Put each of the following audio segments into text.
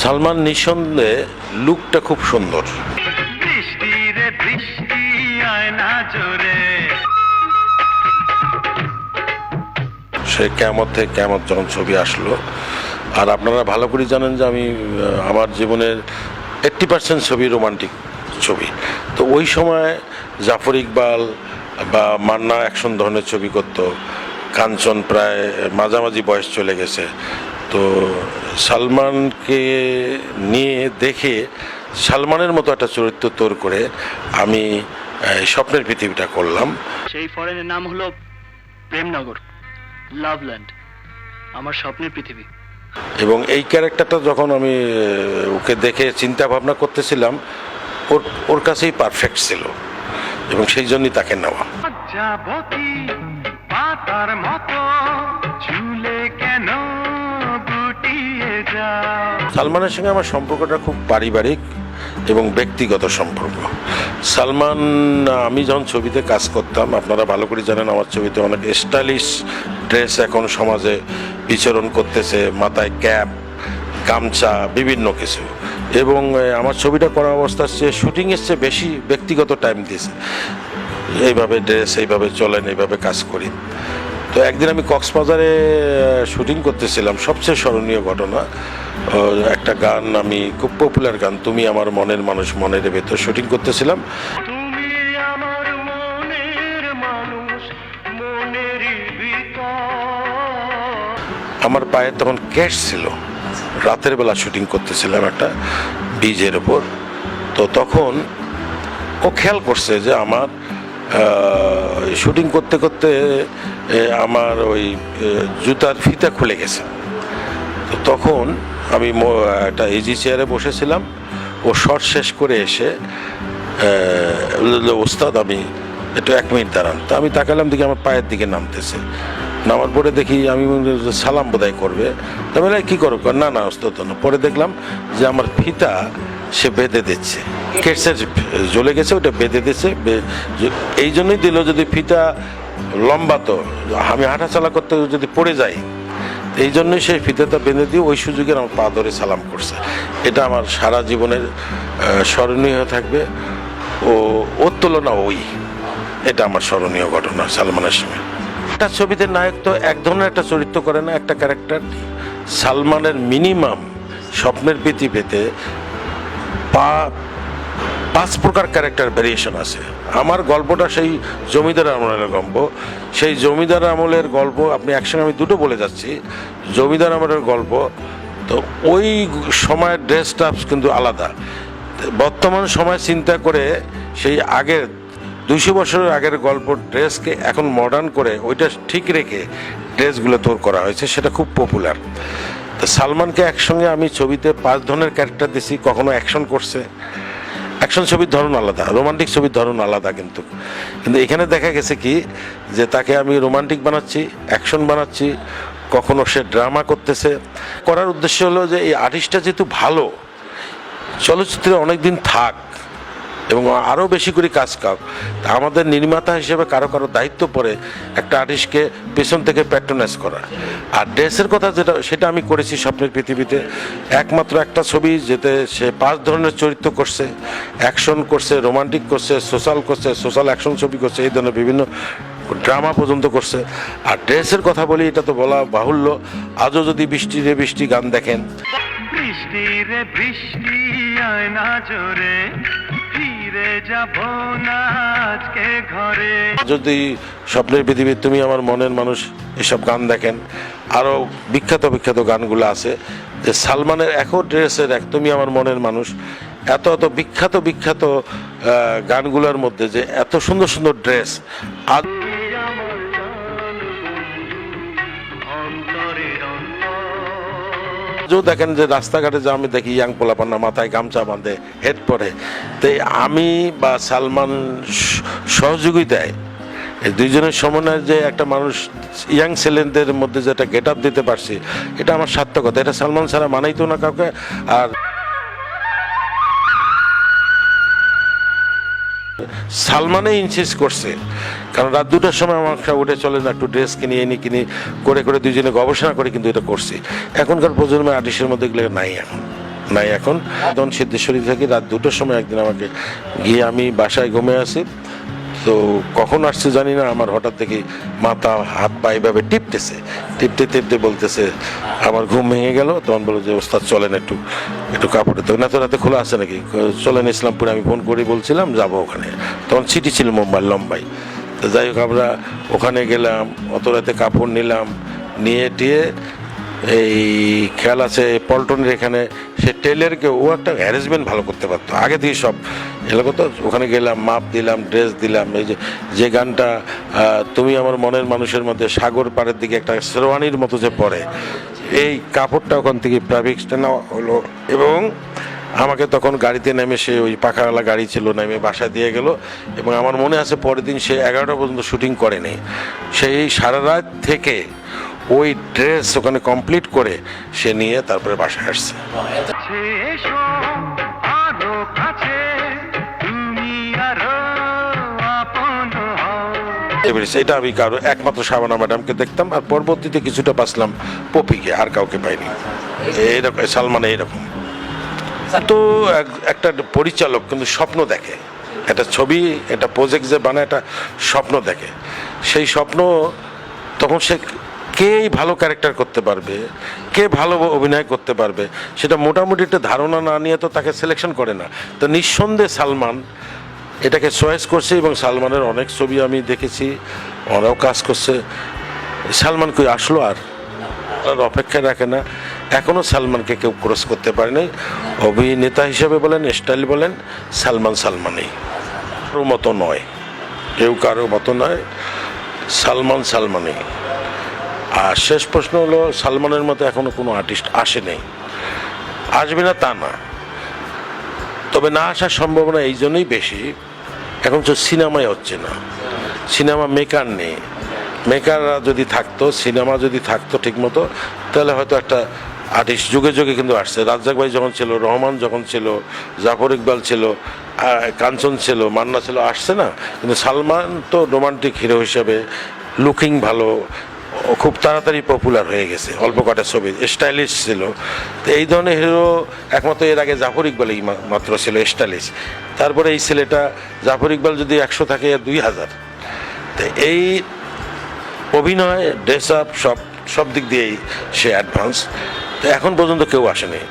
সালমান নিঃসন্দেহে লুকটা খুব সুন্দর। সে কেমত থেকে কেমত যখন ছবি আসলো। আর আপনারা ভালো করে জানেন যে আমি আমার জীবনের এইট্টি পার্সেন্ট ছবি রোমান্টিক ছবি। তো ওই সময় জাফর ইকবাল বা মান্না অ্যাকশন ধরনের ছবি করত। কাঞ্চন প্রায় মাঝামাঝি বয়স চলে গেছে। তো সালমানকে নিয়ে দেখে সালমানের মতো একটা চরিত্র তোর করে আমি স্বপ্নের পৃথিবীটা করলাম। সেই ফরেনের নাম হলো প্রেমনগর লাভল্যান্ড আমার স্বপ্নের পৃথিবী। এবং এই ক্যারেক্টারটা যখন আমি ওকে দেখে চিন্তা ভাবনা করতেছিলাম ওর ওর কাছেই পারফেক্ট ছিল। এবং সেই জন্যই তাকে নেওয়া। সালমানের সঙ্গে আমার সম্পর্কটা খুব পারিবারিক এবং ব্যক্তিগত সম্পর্ক। সালমান, আমি যখন ছবিতে কাজ করতাম, আপনারা ভালো করে জানেন আমার ছবিতে অনেক স্টাইলিশ ড্রেস এখন সমাজে বিচরণ করতেছে, মাথায় ক্যাপ, গামছা, বিভিন্ন কিছু। এবং আমার ছবিটা করা অবস্থার চেয়ে শুটিংয়ের চেয়ে বেশি ব্যক্তিগত টাইম দিয়েছে। এইভাবে ড্রেস এইভাবে চলেন, এইভাবে কাজ করি। তো একদিন আমি কক্সবাজারে শুটিং করতেছিলাম। সবচেয়ে স্মরণীয় ঘটনা একটা গান আমি খুব পপুলার গান তুমি আমার মনের মানুষ মনের ভেতর শুটিং করতেছিলাম। আমার পায়ে তখন ক্যাশ ছিল। রাতের বেলা শুটিং করতেছিলাম একটা ডিজের ওপর। তো তখন ও খেয়াল করছে যে আমার শুটিং করতে করতে আমার ওই জুতার ফিতা খুলে গেছে। তো তখন আমি একটা ইজি চেয়ারে বসেছিলাম। ও শর্ট শেষ করে এসে ওস্তাদ আমি একটু এক মিনিট দাঁড়ান। তো আমি তাকালাম দেখি আমার পায়ের দিকে নামতেছে। নামার পরে দেখি আমি সালাম বোধহয় করবে। তো আমি বললাম, কি করো? না না ওস্তাদ না। পরে দেখলাম যে আমার ফিতা সে বেঁধে দিচ্ছে। কেটসের জ্বলে গেছে, ওটা বেঁধে দিচ্ছে এই জন্যই দিল যদি ফিতা লম্বা তো, আমি হাঁটাচলা করতে যদি পড়ে যাই, এই জন্যই সেই ফিতেটা বেঁধে দিয়ে ওই সুযোগে আমার পা ধরে সালাম করছে। এটা আমার সারা জীবনের স্মরণীয় হয়ে থাকবে। ও, ওর তুলনা ওই। এটা আমার স্মরণীয় ঘটনা সালমানের সঙ্গে একটা ছবিতে নায়ক তো এক ধরনের একটা চরিত্র করে না, একটা ক্যারেক্টার সালমানের মিনিমাম স্বপ্নের পৃথিবীতে পা পাঁচ প্রকার ক্যারেক্টার ভেরিয়েশন আছে। আমার গল্পটা সেই জমিদার আমলের গল্প। সেই জমিদার আমলের গল্প, আপনি একসঙ্গে আমি দুটো বলে যাচ্ছি। জমিদার আমলের গল্প, তো ওই সময়ের ড্রেস টাপস কিন্তু আলাদা। বর্তমান সময় চিন্তা করে সেই আগের দুইশো বছরের আগের গল্প ড্রেসকে এখন মডার্ন করে ওইটা ঠিক রেখে ড্রেসগুলো তোর করা হয়েছে, সেটা খুব পপুলার সালমানকে একসঙ্গে আমি ছবিতে পাঁচ ধরনের ক্যারেক্টার দিছি, কখনো অ্যাকশন করছে। অ্যাকশন ছবির ধরন আলাদা, রোমান্টিক ছবির ধরন আলাদা কিন্তু। কিন্তু এখানে দেখা গেছে কি, যে তাকে আমি রোমান্টিক বানাচ্ছি, অ্যাকশন বানাচ্ছি, কখনো সে ড্রামা করতেছে। করার উদ্দেশ্য হলো যে এই আর্টিস্টটা যেহেতু ভালো, চলচ্চিত্রে অনেক দিন থাক এবং আরও বেশি করে কাজ কাক আমাদের নির্মাতা হিসেবে কারও কারও দায়িত্ব পড়ে একটা আর্টিস্টকে পেছন থেকে প্যাট্রোনাইজ করা। আর ড্রেসের কথা যেটা, সেটা আমি করেছি স্বপ্নের পৃথিবীতে। একমাত্র একটা ছবি যেতে সে পাঁচ ধরনের চরিত্র করছে। অ্যাকশন করছে, রোমান্টিক করছে, সোশ্যাল করছে, সোশ্যাল অ্যাকশন ছবি করছে, এই ধরনের বিভিন্ন ড্রামা পর্যন্ত করছে। আর ড্রেসের কথা বলি, এটা তো বলা বাহুল্য। আজও যদি বৃষ্টি রে বৃষ্টি গান দেখেন। বৃষ্টি রে বৃষ্টি যদি স্বপ্নের পৃথিবী তুমি আমার মনের মানুষ এসব গান দেখেন আরও বিখ্যাত বিখ্যাত গানগুলো আছে, যে সালমানের একও ড্রেসের এক তুমি আমার মনের মানুষ, এত এত বিখ্যাত বিখ্যাত গানগুলোর মধ্যে যে এত সুন্দর সুন্দর ড্রেস, আজ আজও দেখেন যে রাস্তাঘাটে যে আমি দেখি ইয়াং পোলাপান্না মাথায় গামছা বাঁধে, হেড পরে। তো আমি বা সালমান সহযোগিতায় এই দুইজনের সমন্বয়ে যে একটা মানুষ ইয়াং ছেলেদের মধ্যে যেটা গেট আপ দিতে পারছি, এটা আমার সার্থকতা। এটা সালমান ছাড়া মানাইতো না কাউকে, আর সালমানে ইনসিস্ট করছে। কারণ রাত দুটার সময় আমার উঠে চলে না, একটু ড্রেস কিনে, এনে কিনি, করে করে দুজনে গবেষণা করে কিন্তু এটা করছি। এখনকার প্রজন্মের আর্টিস্টের মধ্যে এগুলো নাই এখন। নাই এখন। তখন সিদ্ধেশ্বরী থাকি রাত দুটোর সময় একদিন আমাকে গিয়ে আমি বাসায় ঘুমে আসি তো কখন আসছে জানি না, আমার হঠাৎ দেখি মাথা, হাত, পা এইভাবে টিপতেছে। টিপতে টিপতে বলতেছে, আমার ঘুম ভেঙে গেল। তখন বলো যে, ওস্তাদ, চলেন একটু একটু কাপড়ে তো না, তো রাতে খোলা আছে নাকি? চলেন ইসলামপুরে, আমি ফোন করে বলছিলাম, যাব ওখানে। তখন সিটি ছিল মুম্বাই, লম্বাই। তো যাই হোক, আমরা ওখানে গেলাম, অত রাতে কাপড় নিলাম নিয়ে টিয়ে এই খেয়াল আছে পল্টনের এখানে, সে টেলারকে ও একটা অ্যারেঞ্জমেন্ট ভালো করতে পারতো। আগে দিয়ে সব এলাকা তো ওখানে গেলাম, মাপ দিলাম ড্রেস দিলাম, এই যে যে গানটা তুমি আমার মনের মানুষের মধ্যে সাগর পাড়ের দিকে একটা শেরওয়ানির মতো যে পড়ে, এই কাপড়টা ওখান থেকে প্রাইভেক্সটা নেওয়া হলো এবং আমাকে তখন গাড়িতে নেমে সে ওই পাখাওয়ালা গাড়ি ছিল, নেমে বাসা দিয়ে গেল এবং আমার মনে আছে পরের দিন সে এগারোটা পর্যন্ত শুটিং করেনি। সেই সারা রাত থেকে ওই ড্রেস ওখানে কমপ্লিট করে সে নিয়ে তারপরে বাসায় আসছে। সেটা আমি কারও একমাত্র শাবানা ম্যাডামকে দেখতাম আর পরবর্তীতে কিছুটা পাসলাম পপিকে আর কাউকে পাইনি। এইরকম সালমান এইরকম। তো এক- একটা পরিচালক কিন্তু স্বপ্ন দেখে। একটা ছবি একটা প্রজেক্ট যে বানায় একটা স্বপ্ন দেখে। সেই স্বপ্ন তখন সে কে ভালো ক্যারেক্টার করতে পারবে? কে ভালো অভিনয় করতে পারবে? সেটা মোটামুটি একটা ধারণা না নিয়ে তো তাকে সিলেকশন করে না। তো নিঃসন্দেহে সালমান, এটাকে চয়েস করছে এবং সালমানের অনেক ছবি আমি দেখেছি, ওরাও কাজ করছে। সালমান কই আসলো আর? আর অপেক্ষায় রাখে না। এখনও সালমানকে কেউ ক্রস করতে পারেনি অভিনেতা হিসেবে বলেন স্টাইল বলেন, সালমান সালমানই। কারও মতো নয়। কেউ কারও মতো নয়। সালমান সালমানই। আর শেষ প্রশ্ন হলো, সালমানের মতো এখনও কোনো আর্টিস্ট আসেনি আসবে না তা না। তবে না আসার সম্ভাবনা এই জন্যই বেশি। এখন তো সিনেমাই হচ্ছে না। সিনেমা মেকার নেই। মেকাররা যদি থাকতো, সিনেমা যদি থাকতো ঠিকমতো, তাহলে হয়তো একটা আর্টিস্ট যুগে যুগে কিন্তু আসছে। রাজ্জাক ভাই যখন ছিল, রহমান যখন ছিল, জাফর ইকবাল ছিল কাঞ্চন ছিল, মান্না ছিল, আসছে না। কিন্তু সালমান তো রোমান্টিক হিরো হিসেবে লুকিং ভালো খুব তাড়াতাড়ি পপুলার হয়ে গেছে, অল্প কটা ছবি স্টাইলিশ ছিল। তো এই ধরনের হিরো একমাত্র এর আগে জাফর ইকবালই মাত্র ছিল স্টাইলিশ তারপরে এই ছেলেটা, জাফর ইকবাল যদি একশো থাকে, দুই হাজার। তো এই অভিনয় ড্রেস আপ সব সব দিক দিয়েই সে অ্যাডভান্স তো এখন পর্যন্ত কেউ আসেনি।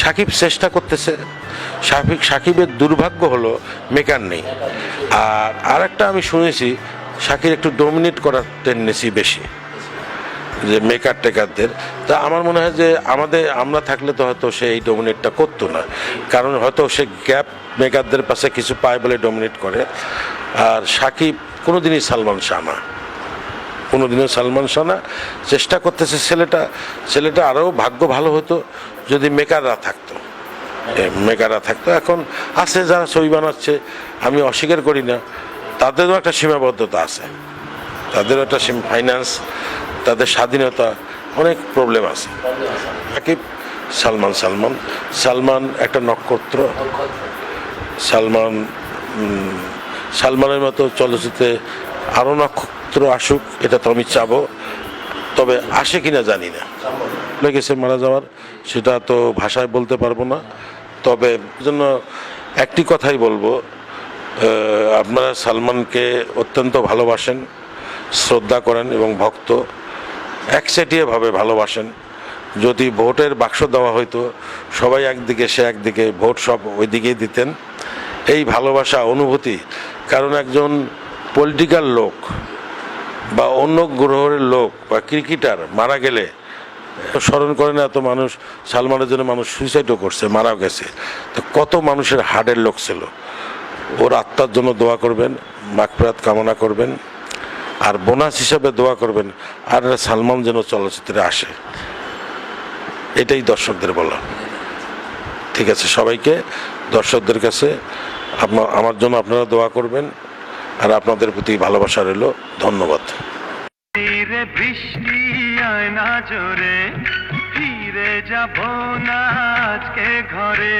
সাকিব চেষ্টা করতেছে। সাকিব সাকিবের দুর্ভাগ্য হলো মেকার নেই। আর আরেকটা আমি শুনেছি, সাকিব একটু ডোমিনেট করার টেন্ডেন্সি বেশি। যে মেকার টেকারদের তা আমার মনে হয় যে আমাদের, আমরা থাকলে তো হয়তো সে এই ডোমিনেটটা করতো না। কারণ হয়তো সে গ্যাপ মেকারদের পাশে কিছু পায় বলে ডোমিনেট করে। আর সাকিব কোনোদিনই সালমান শাহ না। কোনোদিনও সালমান শাহ না। চেষ্টা করতেছে ছেলেটা ছেলেটা আরও ভাগ্য ভালো হতো যদি মেকাররা থাকতো। মেকাররা থাকতো। এখন আছে যারা ছবি বানাচ্ছে, আমি অস্বীকার করি না। তাদেরও একটা সীমাবদ্ধতা আছে। তাদেরও একটা ফাইন্যান্স তাদের স্বাধীনতা অনেক প্রবলেম আছে। সাকিব, সালমান সালমান। সালমান একটা নক্ষত্র। সালমান সালমানের মতো চলচ্চিত্রে আরও নক্ষত্র আসুক, এটা তো আমি চাবো। তবে আসে কিনা জানি না। লেগেছে মারা যাওয়ার, সেটা তো ভাষায় বলতে পারব না। তবে জন্য একটি কথাই বলব আপনারা সালমানকে অত্যন্ত ভালোবাসেন, শ্রদ্ধা করেন এবং ভক্ত। একচেটিয়াভাবে ভালোবাসেন। যদি ভোটের বাক্স দেওয়া হইতো, সবাই একদিকে, সে একদিকে ভোট সব ওই দিকেই দিতেন। এই ভালোবাসা অনুভূতি, কারণ একজন পলিটিক্যাল লোক বা অন্য গ্রহের লোক বা ক্রিকেটার মারা গেলে, স্মরণ করে না এত মানুষ, সালমানের জন্য মানুষ সুইসাইডও করছে, মারাও গেছে। তো কত মানুষের হার্টের লোক ছিল। ওর আত্মার জন্য দোয়া করবেন মাকফরাত কামনা করবেন। আর বোনাস হিসাবে দোয়া করবেন, আর সালমান যেন চলচ্চিত্রে আসে। এটাই দর্শকদের বলা ঠিক আছে, সবাইকে, দর্শকদের কাছে আপনার আমার জন্য আপনারা দোয়া করবেন, আর আপনাদের প্রতি ভালোবাসা রইল। ধন্যবাদ। আজকে ঘরে।